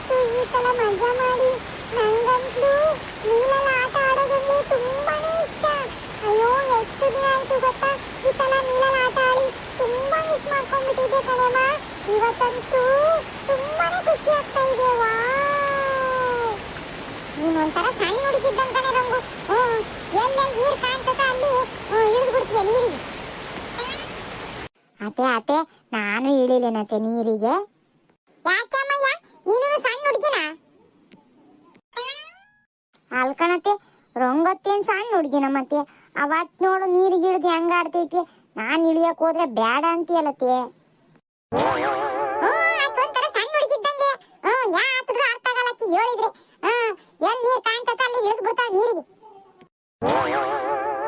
ಇತ್ತು ಈ ಸಲ ಮಜಾ ಮಾಡಿ. ನಂಗಂತೂ ನೀರಲ್ಲಿ ಆಟ ಆಡೋದಂದ್ರೆ ತುಂಬಾನೇ ಇಷ್ಟ. ಅಯ್ಯೋ, ಎಷ್ಟು ದಿನ ಆಯ್ತು ಗೊತ್ತಾ? ಈ ಸಲ ನೀರಲ್ಲಿ ಆಟ ಆಡಿ ತುಂಬಾ ಮಿಸ್ ಮಾಡ್ಕೊಂಡ್ಬಿಟ್ಟಿದ್ದೆ ಕಣಮ್ಮ. ಇವತ್ತಂತೂ ತುಂಬಾನೇ ಖುಷಿ ಆಗ್ತಾ ಇದೆ. ವಾ ನೀನು ಒಂಥರ ಸಣ್ಣ ಹುಡುಗಿದ್ದಂತಾನೆ ರಂಗು. ಹ್ಮ್ ಎಲ್ಲೆಲ್ಲಿ ನೀರು ಕಾಣ್ತದ ಅಲ್ಲಿ ಇಳಿದು ಬಿಡ್ತೀಯ ನೀರಿಗೆ. ಅತೆ ಅತೆ ನಾನು ಇಳಿಲೇನತ್ತೆ ನೀರಿಗೆ. ಯಾಕೆ ಅಮ್ಮಯ್ಯ? ನೀನು ಸಣ್ಣ ಹುಡುಗಿನ? ಅಲ್ಕಣತ್ತೆ ರಂಗತ್ತೇನ್ ಸಣ್ಣ ಹುಡುಗಿನ ಮತ್ತೆ. ಅವತ್ ನೋಡು ನೀರು ಗಿಡದ ಹೆಂಗ ಆಡ್ತೈತಿ. ನಾನ್ ಇಳಿಯಕ್ ಹೋದ್ರೆ ಬ್ಯಾಡ ಅಂತೀಯಲತ್ತೆ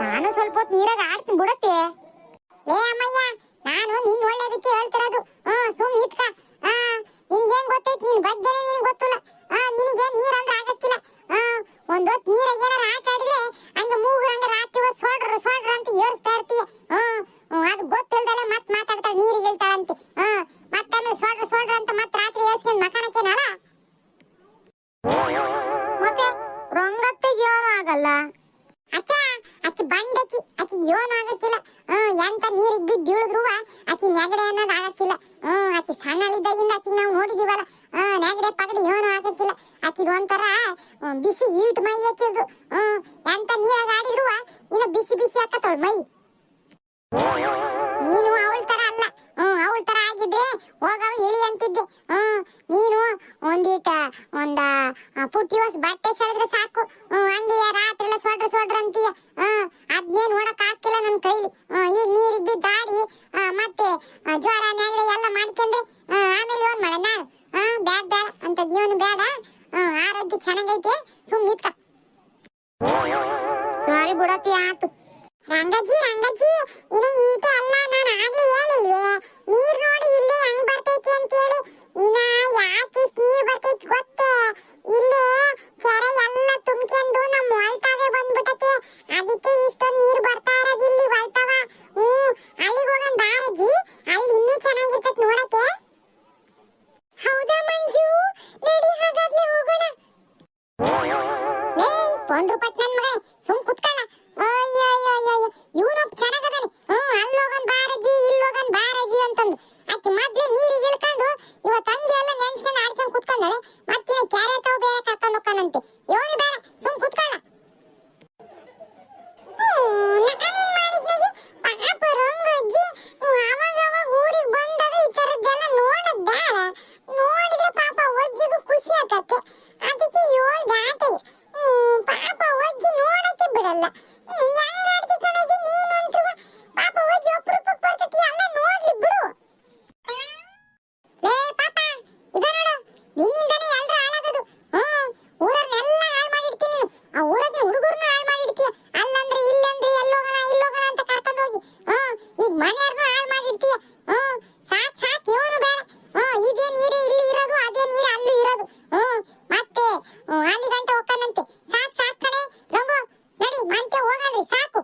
ನಾನು ಸ್ವಲ್ಪ ಹೊತ್ತು ನೀರಾಗ ಆಡ್ತೀನಿ ಬಿಡತ್ತೆ. ಲೇ ಅಮ್ಮಯ್ಯ, ನಾನು ನಿನ್ ಒಳ್ಳೇದಕ್ಕೆ ಹೇಳ್ತಿರೋದು. ಹ್ಮ್ ಸುಮ್ ನಿತ್ಕ. ಹಾ ನಿನ್ಗೇನ್ ಗೊತ್ತೈತಿ? ನಿನ್ ಬಗ್ಗೆನೇ ನಿನ್ ಗೊತ್ತಿಲ್ಲ. ಆ ನಿನಗೆ ನೀರ್ ಅಂದ್ರೆ ಆಗಕ್ಕಿಲ್ಲ. ಆ, ಒಂದ್ ಹೊತ್ತು ಏನಾರ ಆಟ ಅಕ್ಕಿ ನೆಗಡೆ ಅನ್ನೋದು ಆಗಕ್ಕಿಲ್ಲ. ಹ್ಮ್ ಆಕಿ ಸಣ್ಣಲ್ಲಿದ್ದಾಗಿಂದ ಆಕಿ ನಾವು ನೋಡಿದೀವಲ್ಲ. ಹ್ಮ್ ನೆಗಡೆ ಪಗಡಿ ಏನು ಆಗಕ್ಕಿಲ್ಲ. ಆಕಿ ಒಂಥರ ಬಿಸಿ ಈಟ್ ಮೈ ಹಾಕಿದ್ರು ಹ್ಮ್ ಎಂತ ನೀರಾಗ ಆಡಿದ್ರು ಇನ್ನು ಬಿಸಿ ಬಿಸಿ ಹಾಕತ್ತವಳ ಮೈ. ನೀನು ಅವಳ ತರ ಹ್ಮ್ ಅವಳ ತರ ಆಗಿದ್ರೆ ಹೋಗವ ಇಳಿ ಅಂತಿದ್ದೆ. ಹ್ಮ್ ನೀನು ಒಂದೀಟ ಒಂದ ಪುಟ್ಟಿ ಹೊಸ ಬಟ್ಟೆ ಸೆಳೆದ್ರೆ ಸಾಕು. ಹ್ಮ್ ಹಂಗೆಯ ರಾತ್ರಿ ಎಲ್ಲ ಸೊಡ್ರ ಸೊಡ್ರ ಅಂತೀಯ. ಹ್ಮ್ ಅದ್ನೇ ನೋಡಕ್ ಆಗ್ತಿಲ್ಲ ನನ್ನ ಕೈಲಿ. ಈಗ ನೀರ್ ಆಡಿ ಆ, ಮತ್ತೆ ಜ್ವರ ನೆಗಡಿ ಎಲ್ಲ ಮಾಡ್ಕೊಂಡ್ರೆ ಆಮೇಲೆ ಏನ್ ಮಾಡ ನಾನು? ಹ್ಮ್ ಬ್ಯಾಡ ಬ್ಯಾಡ ಅಂತ ಜೀವನ ಬೇಡ ಹ್ಮ್ ಆರೋಗ್ಯ ಚೆನ್ನಾಗೈತೆ ಸುಮ್ ನಿತ್ಕ. ಸಾರಿ ಬಿಡತಿ ಆತು. ರಂಗಜ್ಜಿ ರಂಗಜ್ಜಿ ಇನ್ನ ಈಟ ಅಲ್ಲ ನಾನು ಆಗ್ಲೇ ಏಯ್ ಪೊಂಡ್ರು ಪಟ್ ಸುಮ್ ಕುತ್ಕೊಳ್ಳ ಅಯ್ಯೋ ಅಯ್ಯೋ ಅಯ್ಯೋ ಇವನೊಬ್ಬ ಚೆನ್ನಾಗದಾನೆ ಹ್ಮ್ ಅಲ್ಲಿ ಹೋಗನ್ ಬಾರಜಿ ಇಲ್ಲಿ ಹೋಗನ್ ಬಾರಜಿ ಅಂತಂದು ಆಕೆ ಮೊದ್ಲೇ ನೀರಿಗೆ ಇಳ್ಕೊಂಡು ಇವತ್ತು ಹಂಗೆ ಎಲ್ಲ ನೆನ್ಸ್ಕೊಂಡು ಆಡ್ಕೊಂಡು ಕುತ್ಕೊಂಡಾಳೆ ಮತ್ತಿನ ಕ್ಯಾರೆ ತಾವು ಬೇರೆ ಕರ್ಕೊಂಡು ಹೋಗ್ತಾನಂತೆ ಇವನು ಬೇಡ ಸುಮ್ ಕುತ್ಕೊಳ್ಳ ನಾನೇನ್ ಮಾಡಿದ್ನಾಗಿ ಪಾಪ ರಂಗಜ್ಜಿ ಅವಾಗ ಅವಾಗ ಊರಿಗೆ ಬಂದಾಗ ಈ ಥರದ್ದೆಲ್ಲ ನೋಡೋದ್ ಬೇಡ ನೋಡಿದ್ರೆ ಪಾಪ ಒಜ್ಜಿಗೂ ಖುಷಿ ಆಗತ್ತೆ ಅದಕ್ಕೆ ಏಳು ದಾಟಿ ಹ್ಮ್, ಪಾಪ ಒಜ್ಜಿ ನೋಡಕ್ಕೆ ಬಿಡಲ್ಲ ಹ್ಮ್, ಹೆಂಗ್ ಆಡ್ತಿ ಕಣಜ್ಜಿ ನೀನಂತೂ ಪಾಪ ಒಜ್ಜಿ ಒಬ್ರೊಬ್ಬ ಬರ್ತೈತಿ ಎಲ್ಲ ನೋಡ್ಲಿ ಬಿಡು ಲೇ ಪಾಪ ಇದ ನೋಡು ನಿನ್ನಿಂದನೇ ಎಲ್ರು ಹಾಳಾಗೋದು ಹ್ಮ್ ಊರನ್ನೆಲ್ಲ ಹಾಳು ಮಾಡಿರ್ತೀನಿ ನೀನು ಆ ಊರಾಗಿನ ಹುಡುಗರನ್ನ ಹಾಳು ಮಾಡಿರ್ತೀಯ ಅಲ್ಲಂದ್ರೆ ಇಲ್ಲಂದ್ರೆ ಎಲ್ಲೋಗಣ ಇಲ್ಲೋಗಣ ಅಂತ ಕರ್ಕೊಂಡು ಹೋಗಿ ಹ್ಮ್ ಈಗ ಮನೆಯವ್ರನ್ನೂ ಹಾಳು ಮಾಡಿರ್ತೀಯ ಹ್ಮ್ ಸಾಕ್ ಸಾಕ್ ಇವನು ಬೇಡ ಹ್ಮ್ ಇದೇ ನೀರೇ ಇಲ್ಲಿ ಇರೋದು ಅದೇ ನೀರು ಅಲ್ಲೂ ಇರೋದು ಹ್ಮ್ ಮತ್ತೆ ಹ್ಮ್, ಅಲ್ಲಿ ಗಂಟ ಹೋಗ್ತಾನಂತೆ ಸಾಕ್ ಸಾಕ್ ಕಣೆ ರಂಗು ನಡಿ ಮಂತೆ ಹೋಗಣ್ರಿ ಸಾಕು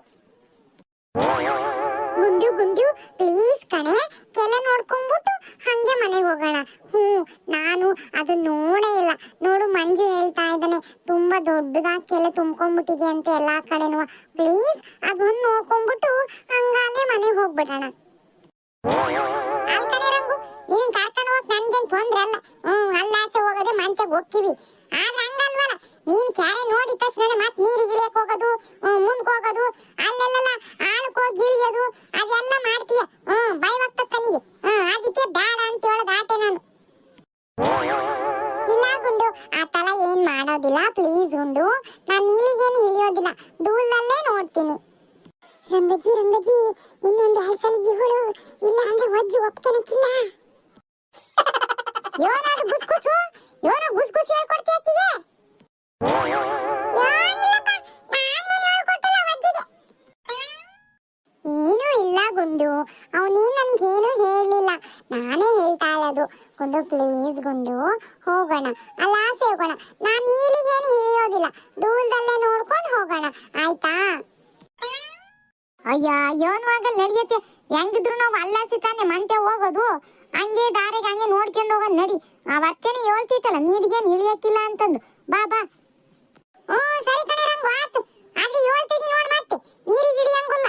ಗುಂಡು ಗುಂಡು ಪ್ಲೀಸ್ ಕಣೆ, ಕೆಲ ನೋಡ್ಕೊಂಡ್ಬಿಟ್ಟು ಹಂಗೆ ಮನೆಗೆ ಹೋಗೋಣ. ಹ್ಞೂ, ನಾನು ಅದು ನೋಡೇ ಇಲ್ಲ. ನೋಡು, ಮಂಜು ಹೇಳ್ತಾ ಇದ್ದಾನೆ, ತುಂಬ ದೊಡ್ಡದಾಗಿ ಕೆಲೆ ತುಂಬ್ಕೊಂಡ್ಬಿಟ್ಟಿದೆ ಅಂತ ಎಲ್ಲ ಕಡೆನೂ ಪ್ಲೀಸ್ ಅದೊಂದು ನೋಡ್ಕೊಂಡ್ಬಿಟ್ಟು ಹಂಗಾಗೆ ಮನೆಗೆ ಹೋಗ್ಬಿಡೋಣ. ನೀನ್ ಕ್ಯಾರೆ ನೋಡಿ ತಕ್ಷಣ ಮತ್ ನೀರ್ ಇಳಿಯಕ್ ಹೋಗೋದು ಮುಂದ್ಕ್ ಹೋಗೋದು ಅಲ್ಲೆಲ್ಲ ಆಳಕ್ ಹೋಗಿ ಇಳಿಯೋದು, ಅದೆಲ್ಲ ಮಾಡ್ತೀಯ? ಹ್ಮ್ ಭಯವಾಗ್ತದ ತನಿಗೆ. ಹ್ಮ್, ಅದಕ್ಕೆ ಬೇಡ ಅಂತ ಹೇಳೋದು ಆಟೆ ನಾನು. ಇಲ್ಲ ಗುಂಡು, ಆ ತರ ಏನ್ ಮಾಡೋದಿಲ್ಲ ಪ್ಲೀಸ್ ಗುಂಡು. ನಾನು ನೀಲಿಗೇನು ಇಳಿಯೋದಿಲ್ಲ, ದೂರದಲ್ಲೇ ನೋಡ್ತೀನಿ. ರಂಗಜ್ಜಿ ರಂಗಜ್ಜಿ ಇನ್ನೊಂದು ಹೆಸರಿಗೆ ಇವಳು. ಇಲ್ಲ ಅಂದ್ರೆ ವಜ್ಜಿ ಒಪ್ಕೆನಕ್ಕಿಲ್ಲ ಯೋನಾದ್ರು ಗುಸ್ಗುಸು ಯೋನ ಗುಸ್ಗುಸು ಹೇಳ್ಕೊಡ್ತೀಯ ಆಕಿಗೆ? ಏನೂ ಇಲ್ಲ ಗುಂಡು. ಅವನೇನ್ ನನ್ಗೇನು ಹೇಳಲಿಲ್ಲ. ನಾನೇ ಹೇಳ್ತಾ ಇರೋದು ಗುಂಡು ಪ್ಲೀಸ್ ಗುಂಡು, ಹೋಗೋಣ. ಅಲ್ಲ, ಆಸೆ ಹೋಗೋಣ. ನಾನ್ ನೀಲಿಗೇನು ಹಿಡಿಯೋದಿಲ್ಲ ದೂರದಲ್ಲೇ ನೋಡ್ಕೊಂಡು ಹೋಗೋಣ. ಆಯ್ತಾ? ಅಯ್ಯ ಯೋನ್ವಾಗ ನಡೆಯುತ್ತೆ ಹೆಂಗಿದ್ರು ನಾವು ಅಲ್ಲಾಸಿ ತಾನೆ ಮಂತೆ ಹೋಗೋದು. ಹಂಗೆ ದಾರಿಗೆ ಹಂಗೆ ನೋಡ್ಕೊಂಡು ಹೋಗೋಣ ನಡಿ. ಆ ಅವತ್ತೇನೆ ಹೇಳ್ತಿತ್ತಲ್ಲ ನೀರಿಗೇನು ಇಳಿಯಕ್ಕಿಲ್ಲ ಅಂತಂದು. ಬಾ ಬಾ. ಹ್ಮ್ ಸರಿ ಕಣೆ ರಂಗು ಆತು ಆದ್ರೆ ಹೇಳ್ತೀನಿ ನೋಡಿ ಮತ್ತೆ. ನೀರಿಗೆ ಇಳಿಯಂಗಿಲ್ಲ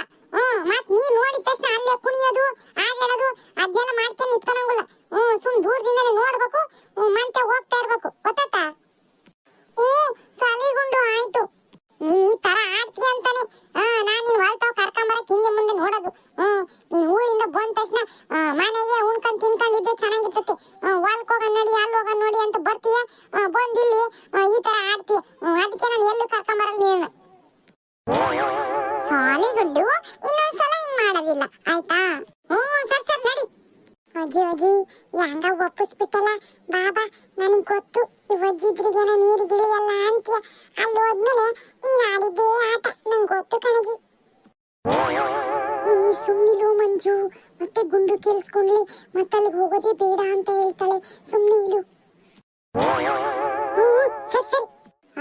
ಸುಮ್ನಿಲು ಮಂಜು. ಮತ್ತೆ ಗುಂಡು ಕೇಳಿಸ್ಕೊಂಡ್ಲಿ, ಮತ್ತೆ ಅಲ್ಲಿಗೆ ಹೋಗೋದೇ ಬೇಡ ಅಂತ ಹೇಳ್ತಾಳೆ. ಸುಮ್ಮನೆ ಇರು.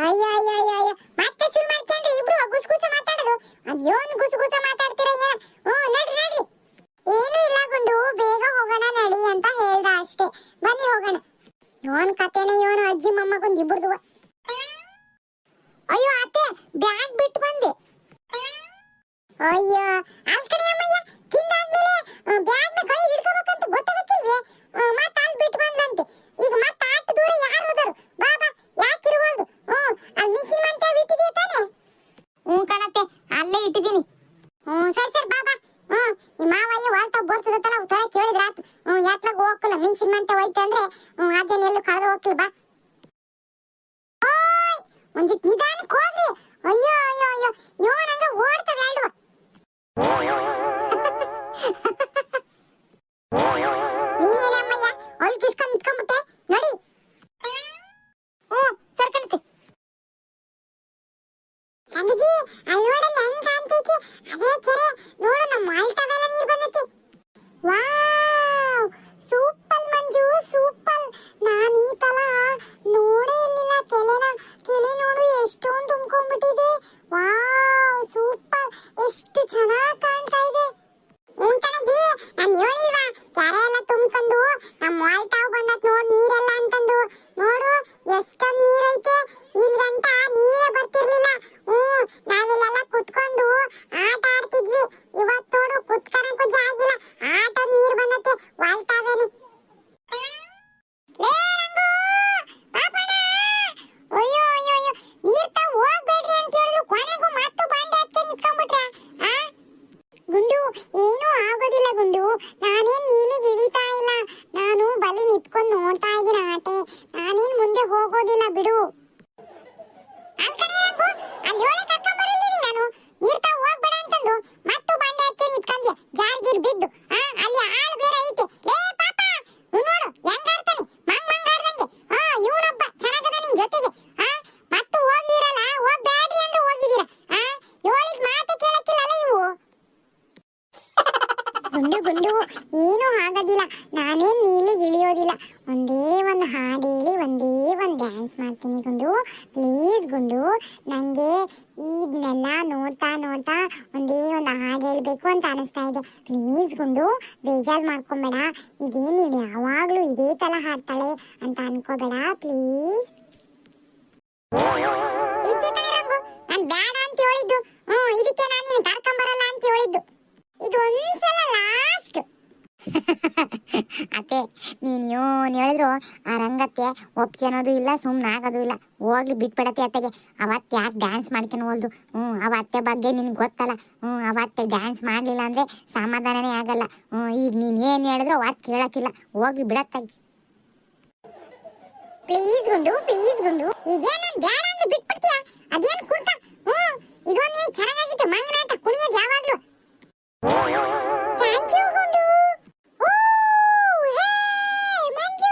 ಅಯ್ಯ ಅಯ್ಯ ಮತ್ತೆ ಶುರು ಮಾಡ್ಕೊಂಡ್ರಿ, ಇಬ್ರು ಗುಸ್ ಗುಸ ಮಾತಾಡೋದು. ಅದ್ಯೋನ್ ಗುಸ್ ಗುಸ ಮಾತಾಡ್ತೀರ ಏನ? ಹ್ಮ್, ನಡ್ರಿ ನಡ್ರಿ. ಏನು ಇಲ್ಲ ಗುಂಡು, ಬೇಗ ಹೋಗೋಣ ನಡಿ ಅಂತ ಹೇಳ್ದ ಅಷ್ಟೇ. ಬನ್ನಿ ಹೋಗೋಣ. ಯೋನ್ ಕತೆನ ಯೋನ್ ಅಜ್ಜಿ, ಮೊಮ್ಮಗೊಂದು ಅಯ್ಯೋ, ಅತ್ತೆ, ಬ್ಯಾಗ್ ಬಿಟ್ಟು ಬಂದೆ. ಅಯ್ಯೋ ಅಲ್ಕಣಿ ಅಮ್ಮಯ್ಯ. ತಿಂದಾದ್ಮೇಲೆ ಬ್ಯಾಗ್ನ ಕೈ ಹಿಡ್ಕೋಬೇಕಂತ ಗೊತ್ತಾಗಕ್ಕಿಲ್ವೇ ಮತ್ತೆ ಅಲ್ಲಿ ಬಿಟ್ಟು ಬಂದ್ಲಂತೆ. ಈಗ ಮತ್ತೆ ಆಟ ದೂರ ಯಾರು ಹೋದರು? ಬಾ ಬಾ ಯಾಕಿರ್ಬೋದು ಹ್ಞೂ, ಅಲ್ಲಿ ಮಿಷಿನ್ ಮಂತ ಬಿಟ್ಟಿದೀಯ ತಾನೆ? ಹ್ಞೂ ಕಣತ್ತೆ, ಅಲ್ಲೇ ಇಟ್ಟಿದ್ದೀನಿ. ಹ್ಮ್ ಸರಿ ಸರಿ ಬಾಬಾ ಹ್ಮ್ ಈ ಮಾವಯ್ಯ ವಾಲ್ತಾ ಬರ್ತದತ್ತಲ್ಲ ಅವ್ ತರ ಕೇಳಿದ್ರ ಆತು ಹ್ಮ್ ಯಾತ್ಲಾಗ ಹೋಗಲ್ಲ ಮಿಷಿನ್ ಮಂತ ಹೋಯ್ತು ಅಂದ್ರೆ ಹ್ಮ್ ಅದೇನ್ ಎಲ್ಲೂ ಕಳೆದು ಹೋಗ್ತಿಲ್, ಬಾ. ಒಂದಿಟ್ ನಿಧಾನಕ್ಕೆ ಹೋಗ್ರಿ. ಅಯ್ಯೋ ಅಯ್ಯೋ ಅಯ್ಯೋ ಇವ ನಂಗ ಓಡ್ತವೆ ಅಲ್ವಾ? ನೀನೇನೇ ಅಮ್ಮಯ್ಯ? ಅಲ್ಲಿ ಕಿಸ್ಕೊಂಡ್ ನಿಂತ್ಕೊಂಡ್ಬಿಟ್ಟೆ ನೋಡಿ ಹ್ಞೂ ಸರ್ಕಣತೆ ರಂಗಜಿ ಅಲ್ಲಿ ನೋಡಲ್ಲ ಹೆಂಗ್ ಕಾಣ್ತೈತಿ ಅದೇ ಕೆರೆ ನೋಡು ನಮ್ಮ ಮಾಲ್ತಾವೆಲ್ಲ ನೀರ್ ಬಂದೈತಿ ವಾವ್ ಸೂಪರ್ ಮಂಜು ಸೂಪರ್ ನಾನ್ ಈ ತಲ ನೋಡೇ ಇರ್ಲಿಲ್ಲ ಕೆಲೆನ ಕೆಲೆ ನೋಡು ಎಷ್ಟೊಂದು ತುಂಬ್ಕೊಂಡ್ಬಿಟ್ಟಿದೆ ವಾವ್ ಸೂಪರ್ ಎಷ್ಟು ಚೆನ್ನಾಗಿ ಕಾಣ್ತಾ ಇದೆ. ಉಂಟನಜಿ ನಾನು ಹೇಳಿಲ್ವಾ ಕೆರೆ ಎಲ್ಲ ತುಂಬ್ಕೊಂಡು ನಮ್ಮ ವಾಲ್ಟಾವ್ ಬಂದತ್ ನೋಡ್ ನೀರೆಲ್ಲ ಅಂತಂದು. ನೋಡು, ಎಷ್ಟೊಂದು ನೀರೈತೆ. ಇಲ್ಲಿ ನೀರೇ ಬರ್ತಿರ್ಲಿಲ್ಲ. ಹ್ಮ್, ನಾವಿಲ್ಲೆಲ್ಲ ಕುತ್ಕೊಂಡು ಆಟ ಆಡ್ತಿದ್ವಿ. ಇವತ್ತು ನೋಡು ಕುತ್ಕರಕ್ಕೂ ಜಾಗಿಲ್ಲ. ಆಟದ ನೀರು ಬಂದತ್ತೆ ವಾಲ್ತಾವೇನೆ ಲೇ ರಂಗು ಪಾಪಣ್ಣ ಅಯ್ಯೋ ಅಯ್ಯೋ ಅಯ್ಯೋ ನೀರ್ ತಾವ್ ಹೋಗ್ಬೇಡ್ರಿ ಅಂತ ಹೇಳಿದ್ರು ಕೊನೆಗೂ ಮತ್ತು ಬಾಂಡೆ ಹತ್ಕೆ ನಿಂತ್ಕೊಂಡ್ಬಿಟ್ರ ಆ ಗುಂಡು ಏನೂ ಆಗೋದಿಲ್ಲ ಗುಂಡು ನಾನೇನ್ ನೀಲಿಗೆ ಇಳಿತಾ ಇಲ್ಲ ನಾನು ಬಲಿ ನಿಂತ್ಕೊಂಡು ನೋಡ್ತಾ ಇದ್ದೀನಿ ಆಟೆ ನಾನೇನ್ ಮುಂದೆ ಹೋಗೋದಿಲ್ಲ ಬಿಡು ಅಲ್ ಕಣೆ ರಂಗು, ಅಲ್ಲಿ ಒಳಗೆ ಕರ್ಕೊಂಬರಲಿಲ್ಲ ನಾನು ನೀರ್ ತಾವ್ ಹೋಗ್ಬೇಡ ಅಂತಂದು ಮತ್ತು ಬಾಂಡೆ ಹಚ್ಚಿ ನಿಂತ್ಕೊಂಡ್ಯ ಜಾರ್ಗಿರ್ ಬಿದ್ದು ಆ ಅಲ್ಲಿ ಆಳ್ ಬೇರೆ ಐತೆ ಲೇ ಪಾಪ ಇವ್ನ್ ನೋಡು ಹೆಂಗ್ ಆಡ್ತಾನೆ ಮಂಗ್ ಮಂಗ್ ಆಡ್ದಂಗೆ ಆ ಇವನೊಬ್ಬ ಚೆನ್ನಾಗದ ನಿನ್ ಜೊತೆಗೆ ಆ ಮತ್ತು ಹೋಗಿರಲ್ಲ ಹೋಗ್ಬೇಡ್ರಿ ಅಂದ್ರೆ ಹೋಗಿದ್ದೀರ ಆ ಹೇಳಿದ್ ಮಾತು ಕೇಳಕ್ಕಿಲ್ಲಲ್ಲ ಇವು ಗುಂಡು ಗುಂಡು ಏನೂ ಆಗೋದಿಲ್ಲ ನಾನೇನ್ ನೀಲಿಗೆ ಇಳಿಯೋದಿಲ್ಲ ಒಂದೇ ಒಂದು ಹಾಡು ಒಂದೇ ಒಂದು ಡ್ಯಾನ್ಸ್ ಮಾಡ್ತೀನಿ ಗುಂಡು. ಪ್ಲೀಸ್ ಗುಂಡು ನನಗೆ ಇದನ್ನೆಲ್ಲ ನೋಡ್ತಾ ನೋಡ್ತಾ ಒಂದೇ ಒಂದು ಹಾಡು ಹೇಳಬೇಕು ಅಂತ ಅನಿಸ್ತಾ ಇದೆ. ಪ್ಲೀಸ್ ಗುಂಡು, ಬೇಜಾರು ಮಾಡ್ಕೊಂಬೇಡ. ಇದೇನಿಲ್ಲ ಯಾವಾಗಲೂ ಇದೇ ಥರ ಹಾಡ್ತಾಳೆ ಅಂತ ಅನ್ಕೋಬೇಡ. ಪ್ಲೀಸ್ ನಾನು ಬೇಡ ಅಂತ ಹೇಳಿದ್ದು ಹ್ಞೂ ಇದಕ್ಕೆ ನಾನು ನಿನ್ನ ಕರ್ಕೊಂಬರಲ್ಲ ಅಂತ ಹೇಳಿದ್ದು ಇದು ಒಂದ್ಸಲ ಲಾಸ್ಟ್ ಅತ್ತೆ ನೀನು ಏನು ಹೇಳಿದ್ರು ರಂಗತ್ತೆ ಒಪ್ಕೊಳೋದು ಇಲ್ಲ ಸುಮ್ಮನೆ ಆಗೋದು ಇಲ್ಲ. ಹೋಗ್ಲಿ, ಬಿಟ್ಬಿಡತ್ತೆ ಅತ್ತೆಗೆ. ಅವತ್ತು ಯಾಕೆ ಡ್ಯಾನ್ಸ್ ಮಾಡ್ಕೊಂಡು ಹೋಲ್ದು? ಹ್ಞೂ ಅವತ್ತೆ ಬಗ್ಗೆ ನಿನ್ಗೆ ಗೊತ್ತಲ್ಲ. ಹ್ಞೂ ಅವತ್ತೆ ಡ್ಯಾನ್ಸ್ ಮಾಡಲಿಲ್ಲ ಅಂದರೆ ಸಮಾಧಾನನೇ ಆಗಲ್ಲ. ಹ್ಞೂ, ಈಗ ನೀನು ಏನು ಹೇಳಿದ್ರು ಅವತ್ತು ಕೇಳೋಕ್ಕಿಲ್ಲ. ಹೋಗ್ಲಿ ಬಿಡತ್ತಾಗಿ ಪ್ಲೀಸ್ ಗುಂಡು ಪ್ಲೀಸ್ ಗುಂಡು. ಈಗೇನು ಬೇಡ ಅಂದ್ರೆ ಬಿಟ್ಬಿಡ್ತೀಯ? ಅದೇನು ಕುಂಟ ಹ್ಞೂ, ಇದೊಂದು ಚೆನ್ನಾಗಿತ್ತು ಮಂಗನಾಟ ಕುಣಿಯೋದು ಯಾವಾಗ್ಲೂ ಥ್ಯಾಂಕ್ ಯು ಗುಂಡು ಓ ಹೇ ಮಂಜು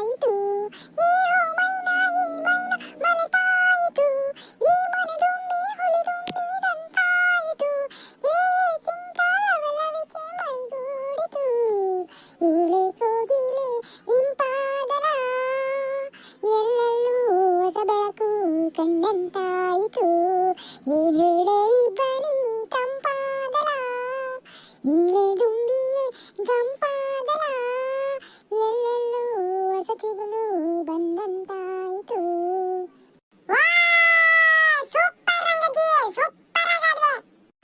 ಕಂಡಂತಾಯಿತು ಈ ಹೇಳೆ ಬನಿ ತಂಪಾದಲ ಇಳೆ ದುಂಬಿಯೇ ಗಂಪಾದಲ ಎಲ್ಲೆಲ್ಲೂ ವಸತಿಗಳು ಬಂದಂತಾಯಿತು.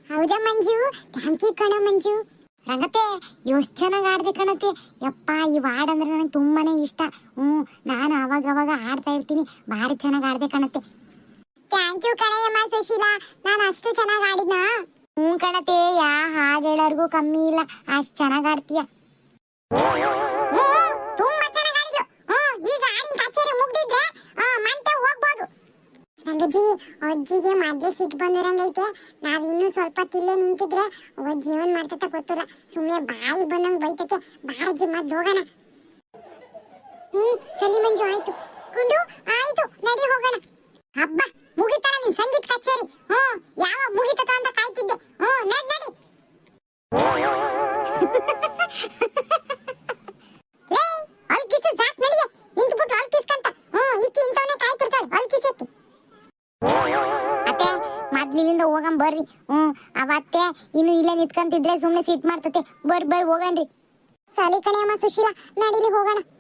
ಹೌದಾ ಮಂಜು? ಥ್ಯಾಂಕ್ ಯು ಕಣ ಮಂಜು. ರಂಗತೆ ಎಷ್ಟು ಚೆನ್ನಾಗಿ ಆಡ್ದೆ ಕಣತೆ ಯಪ್ಪ, ಈ ವಾರ್ಡ್ ಅಂದ್ರೆ ನನಗೆ ತುಂಬಾನೇ ಇಷ್ಟ. ಹ್ಞೂ ನಾನು ಅವಾಗ ಅವಾಗ ಆಡ್ತಾ ಇರ್ತೀನಿ. ಭಾರಿ ಚೆನ್ನಾಗಿ ಆಡ್ದೆ ಕಣತೆ ಥ್ಯಾಂಕ್ ಯು ಕಣಯ್ಯಮ್ಮ ಸುಶೀಲಾ. ನಾನು ಅಷ್ಟು ಚೆನ್ನಾಗಿ ಆಡಿದ್ನಾ ಹ್ಞೂ ಕಣತೆ ಯಾ ಹಾಡು ಹೇಳೋರ್ಗೂ ಕಮ್ಮಿ ಇಲ್ಲ. ಅಷ್ಟು ಚೆನ್ನಾಗಿ ಆಡ್ತೀಯ ತುಂಬಾ ಚೆನ್ನಾಗಿ ಆಡಿದ್ಯು ಹ್ಞೂ ಈಗ ಹಾಡಿನ ಕಚೇರಿ ಮುಗ್ದಿದ್ರೆ ಮತ್ತೆ ಹೋಗ್ಬೋದು. ರಂಗಜ್ಜಿ, ಅಜ್ಜಿಗೆ ಮೊದ್ಲೇ ಸಿಟ್ಟು ಬಂದಿರಂಗೈತೆ ನಾವ್ ಇನ್ನೂ ಸ್ವಲ್ಪ ತಿಲ್ಲೇ ನಿಂತಿದ್ರೆ ಅಜ್ಜಿ ಏನ್ ಮಾಡ್ತತ ಗೊತ್ತಿಲ್ಲ. ಸುಮ್ಮನೆ ಬಾಯಿ ಬಂದಂಗ್ ಬೈತತೆ. ಬಾಜಿ ಮದ್ದು ಹೋಗೋಣ. ಹ್ಮ್, ಸಲಿ ಮಂಜು, ಆಯ್ತು. ಗುಂಡು ಆಯ್ತು, ನಡಿ ಹೋಗೋಣ. ಹಬ್ಬ. ಮುಗಿತಲ್ಲ ನಿನ್ ಸಂಗೀತ ಕಚೇರಿ? ಹ್ಮ್, ಯಾವ ಮುಗಿತತ ಅಂತ ಕಾಯ್ತಿದ್ದೆ. ಹ್ಮ್, ನಡಿ ನಡಿ. ಲೇ ಹ್ಮ್ ಬರ್ರಿ. ಹ್ಞೂ ಅವತ್ತೆ ಇನ್ನು ಇಲ್ಲೇ ನಿಂತ್ಕೊಂತಿದ್ರೆ ಸುಮ್ಮನೆ ಸೀಟ್ ಮಾಡ್ತತೆ. ಬರ್ ಬರ್ ಹೋಗನ್ರಿ. ಸಲಿ ಕಣೆ ಅಮ್ಮ ಸುಶೀಲಾ, ನಡೀಲಿ ಹೋಗೋಣ.